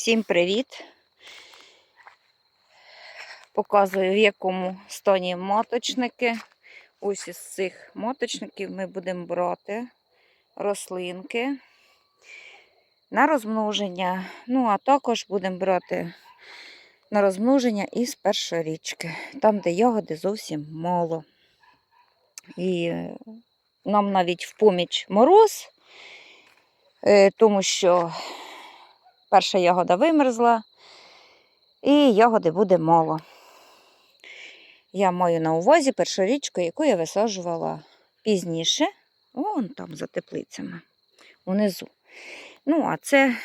Всім привіт! Показую, в якому стані моточники. Ось із цих моточників ми будемо брати рослинки на розмноження. Ну, а також будемо брати на розмноження із першорічки, там, де ягоди зовсім мало. І е, нам навіть в поміч мороз, е, тому що перша ягода вимерзла, і ягоди буде мало. Я маю на увазі першорічку, яку я висаджувала пізніше, вон там за теплицями, унизу. Ну, а це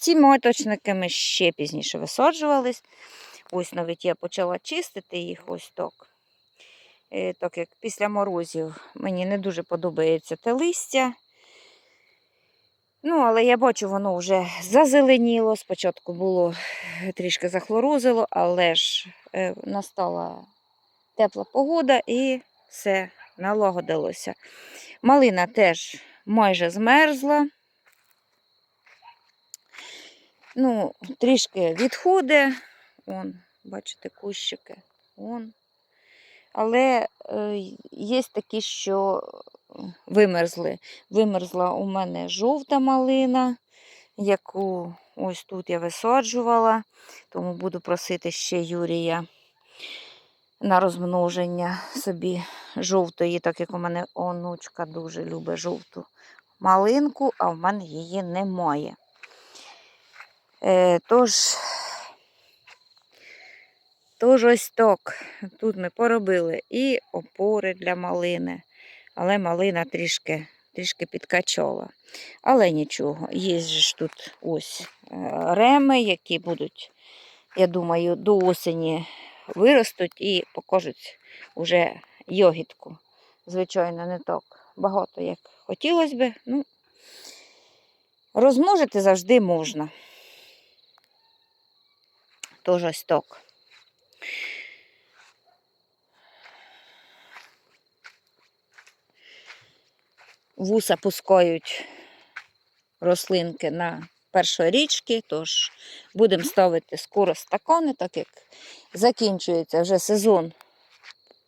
ці моточники ми ще пізніше висаджувались. Ось навіть я почала чистити їх ось так. Е, Так як після морозів мені не дуже подобається те листя. Ну, але я бачу, воно вже зазеленіло. Спочатку було е, трішки захлорозило, але ж е, настала тепла погода і все налагодилося. Малина теж майже змерзла. Ну, трішки відходить. Вон, бачите, кущики. Вон. Але е, є такі, що вимерзли. Вимерзла у мене жовта малина, яку ось тут я висаджувала, тому буду просити ще Юрія на розмноження собі жовтої, так як у мене онучка дуже любить жовту малинку, а в мене її немає. Е, тож, тож ось так. Тут ми поробили і опори для малини, але малина трішки, трішки підкачала. Але нічого, є ж тут ось е, реми, які будуть, я думаю, до осені виростуть і покажуть уже йогітку. Звичайно, не так багато, як хотілося би. Ну, розмножити завжди можна. Тож ось так. Вуса пускають рослинки на першорічки, тож будемо ставити скоро стакани, так як закінчується вже сезон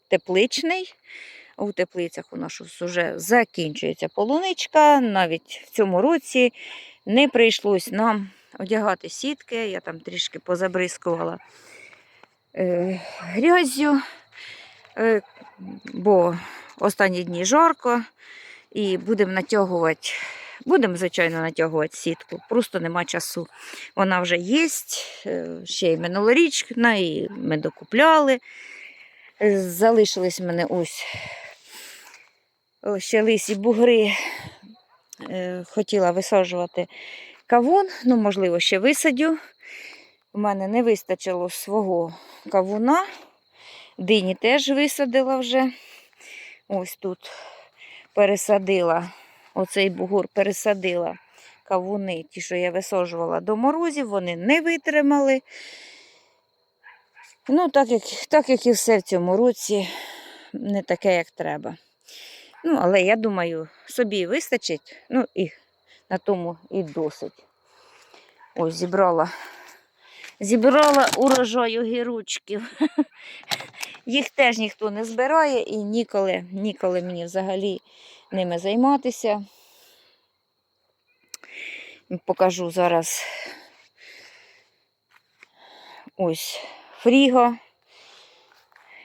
тепличний. У теплицях у нас вже закінчується полуничка. Навіть в цьому році не прийшлось нам одягати сітки. Я там трішки позабризкувала грязю, е, бо останні дні жарко. І будемо натягувати, будемо, звичайно, натягувати сітку. Просто нема часу. Вона вже є, ще й минулорічна, і ми докупляли. Е, Залишились в мене ось ще лисі бугри. Е, Хотіла висаджувати кавун, ну, можливо, ще висадю. У мене не вистачило свого кавуна. Дині теж висадила вже. Ось тут пересадила, оцей бугор пересадила кавуни, ті, що я висаджувала до морозів, вони не витримали. Ну, так як, так як і все в цьому році, не таке, як треба. Ну, але я думаю, собі вистачить, ну і на тому і досить. Ось зібрала. Зібрала урожаю гіручків. Їх теж ніхто не збирає і ніколи, ніколи мені взагалі ними займатися. Покажу зараз ось фріго,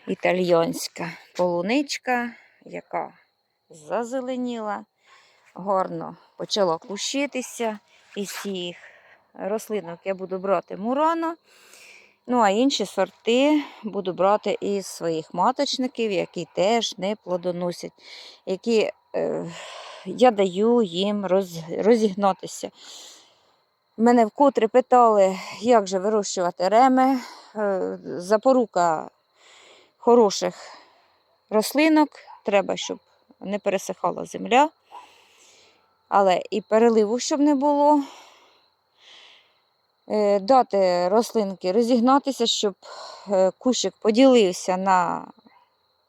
італьянська полуничка, яка зазеленіла, гарно почала кущитися. Із всіх рослинок я буду брати мурано. Ну, а інші сорти буду брати із своїх маточників, які теж не плодоносять, які е, я даю їм роз, розігнатися. Мене вкотре питали, як же вирощувати реми. Е, запорука хороших рослинок. Треба, щоб не пересихала земля. Але і переливу, щоб не було. Е, Дати рослинки розігнатися, щоб е, кущик поділився на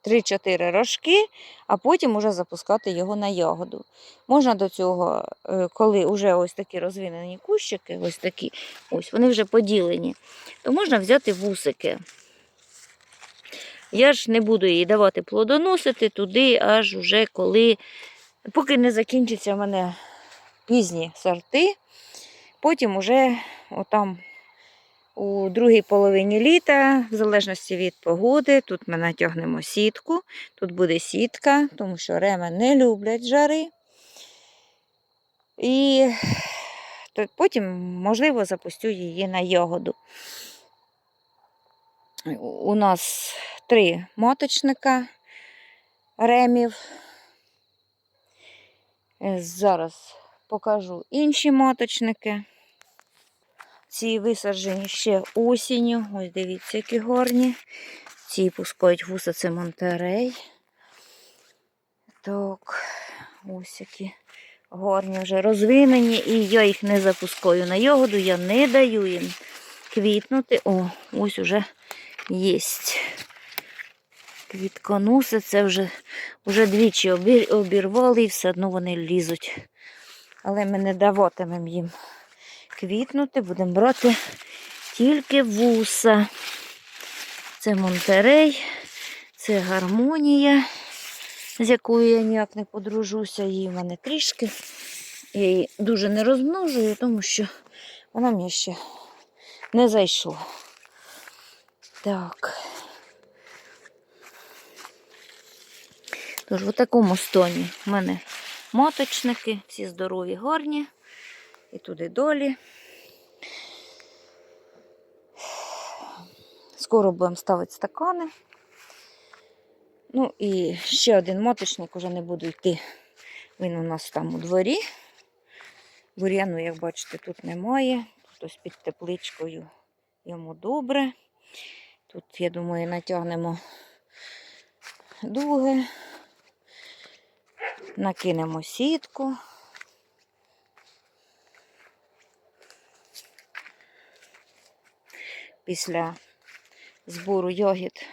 3-4 рожки, а потім уже запускати його на ягоду. Можна до цього, е, коли вже ось такі розвинені кущики, ось такі, ось вони вже поділені, то можна взяти вусики. Я ж не буду їй давати плодоносити туди, аж уже коли, поки не закінчаться в мене пізні сорти, потім уже отам у другій половині літа, в залежності від погоди, тут ми натягнемо сітку, тут буде сітка, тому що реми не люблять жари. І потім, можливо, запустю її на ягоду. У нас три моточника ремів. Е, Зараз покажу інші моточники. Ці висаджені ще осінню. Ось дивіться, які гарні. Ці пускають вуса, це Монтерей. Так, ось які гарні вже розвинені. І я їх не запускаю на ягоду, я не даю їм квітнути. О, ось уже є. Квітконоси, це вже, вже двічі обірвали і все одно вони лізуть. Але ми не даватимемо їм квітнути, будемо брати тільки вуса. Це Монтерей, це гармонія, з якою я ніяк не подружуся. Її в мене трішки. Я її дуже не розмножую, тому що вона мені ще не зайшла. Так. Тож, в такому стоні в мене моточники, всі здорові, гарні. І туди долі. Скоро будемо ставити стакани. Ну і ще один моточник уже не буду йти. Він у нас там у дворі. Бур'яну, як бачите, тут немає. Тут ось під тепличкою йому добре. Тут, я думаю, натягнемо дуги, накинемо сітку. Після збору ягід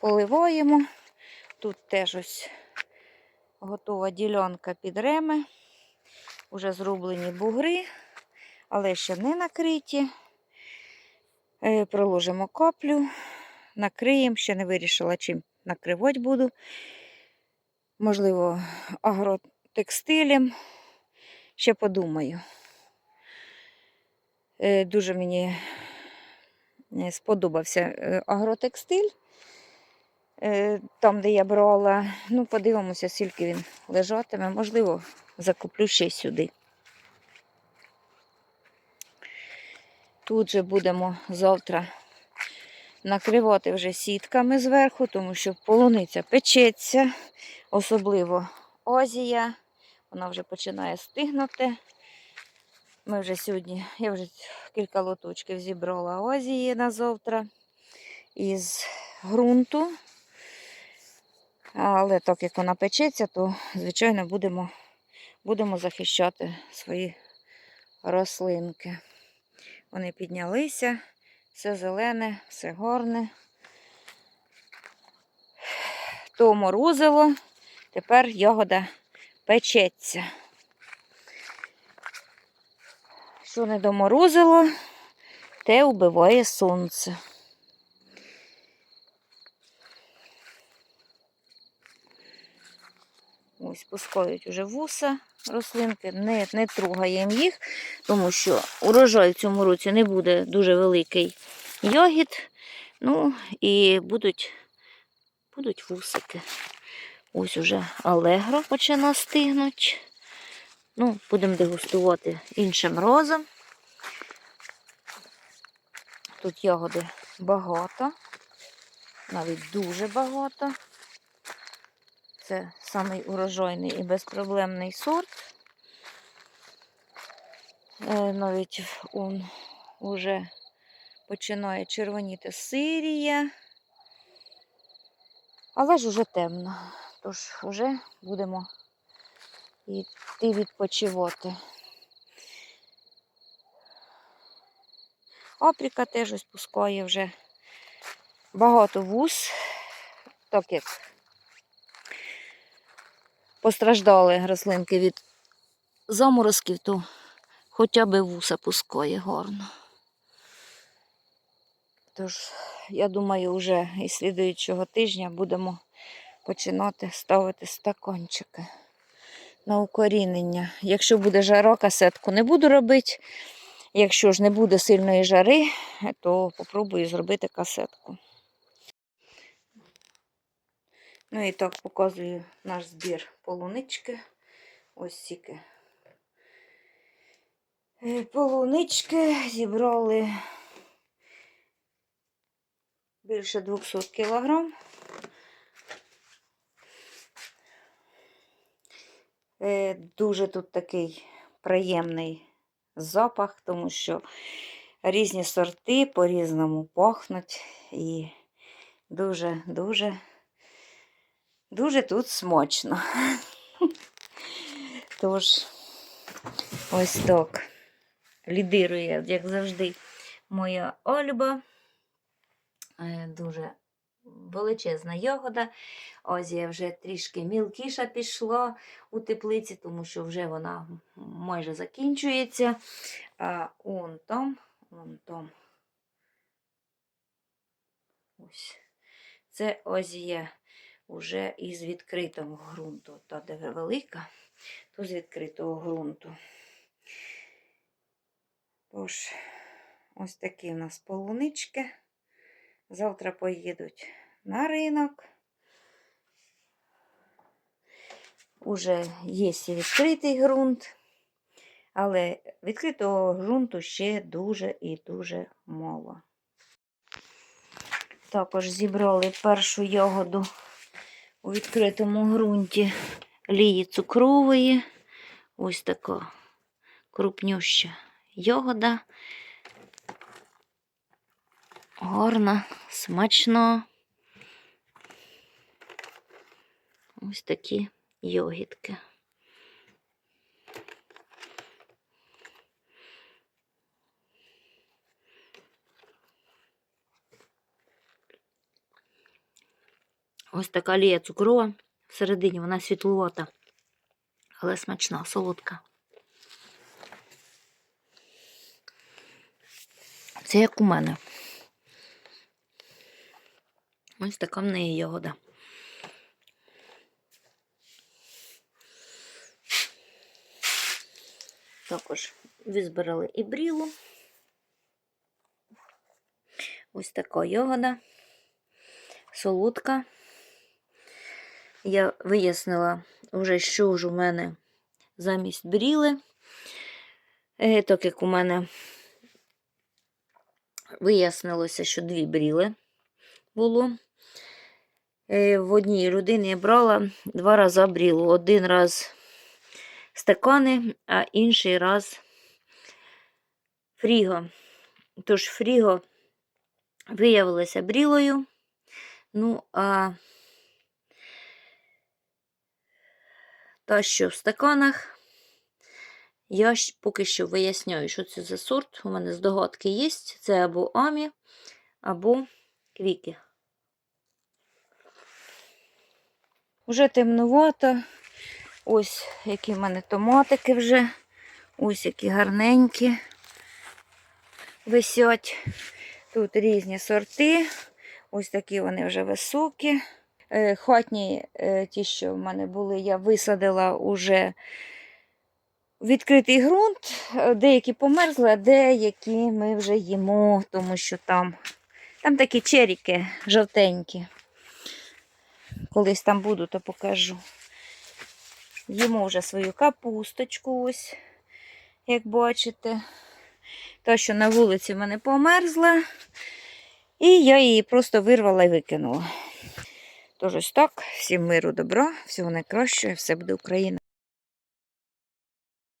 поливаємо. Тут теж ось готова ділянка під реми. Уже зроблені бугри, але ще не накриті. Е, Проложимо каплю, накриємо, ще не вирішила, чим накривати буду. Можливо, агротекстилем. Ще подумаю. Е, Дуже мені е, сподобався е, агротекстиль. Там, де я брала. Ну, подивимося, скільки він лежатиме. Можливо, закуплю ще сюди. Тут же будемо завтра накривати вже сітками зверху, тому що полуниця печеться, особливо озія. Вона вже починає стигнути. Ми вже сьогодні, я вже кілька лоточків зібрала озії на завтра із ґрунту. Але так як вона печеться, то, звичайно, будемо, будемо захищати свої рослинки. Вони піднялися, все зелене, все гарне. То морозило, тепер ягода печеться. Що не доморозило, те вбиває сонце. Ось пускають уже вуса рослинки, не, не трогаємо їх, тому що урожай в цьому році не буде дуже великий ягід. Ну і будуть, будуть вусики. Ось уже алегро почина стигнути. Ну, будемо дегустувати іншим разом. Тут ягоди багато, навіть дуже багато. Це самий урожайний і безпроблемний сорт. Е, Навіть он уже починає червоніти сирія. Але ж уже темно, тож вже будемо йти відпочивати. Апріка теж ось пускає вже багато вуз. так як постраждали рослинки від заморозків, то хоча б вуса пускає гарно. Тож, я думаю, вже із слідуючого тижня будемо починати ставити стаканчики на укорінення. Якщо буде жара, касетку не буду робити. Якщо ж не буде сильної жари, то попробую зробити касетку. Ну і так показую наш збір полунички. Ось стільки. Е, Полунички зібрали більше 200 кілограм. Дуже тут такий приємний запах, тому що різні сорти по-різному пахнуть і дуже-дуже дуже тут смачно. Тож, ось так. Лідирує, як завжди, моя Ольба. Е, Дуже величезна ягода. Ось я вже трішки мілкіша пішла у теплиці, тому що вже вона майже закінчується. А он там, он там. Ось. Це ось є вже із відкритого ґрунту. Та де велика, то з відкритого ґрунту. Тож, ось такі у нас полунички. Завтра поїдуть на ринок. Уже є і відкритий ґрунт, але відкритого ґрунту ще дуже і дуже мало. Також зібрали першу ягоду у відкритому ґрунті лії цукрової. Ось така крупнюща ягода. Гарна, смачно. Ось такі йогітки. Ось така лія цукрова. Всередині вона світловата, але смачна, солодка. Це як у мене. Ось така в неї ягода. Також визбирали і брілу. Ось така ягода, солодка. Я вияснила вже, що ж у мене замість бріли. Е, Так як у мене вияснилося, що дві бріли було. Е, В одній людині я брала два рази брілу. Один раз стакани, а інший раз фріго. Тож фріго виявилося брілою. Ну, а та, що в стаканах, я поки що виясняю, що це за сорт. У мене здогадки є. Це або амі, або квіки. Уже темнувато. Ось які в мене томатики вже. Ось які гарненькі висять. Тут різні сорти. Ось такі вони вже високі. Е, Хатні, е, ті, що в мене були, я висадила уже відкритий ґрунт. Е, Деякі померзли, а деякі ми вже їмо, тому що там, там такі черіки жовтенькі. Колись там буду, то покажу. Їмо вже свою капусточку, ось, як бачите. Та, що на вулиці в мене померзла. І я її просто вирвала і викинула. Тож ось так, всім миру, добра, всього найкращого, все буде Україна.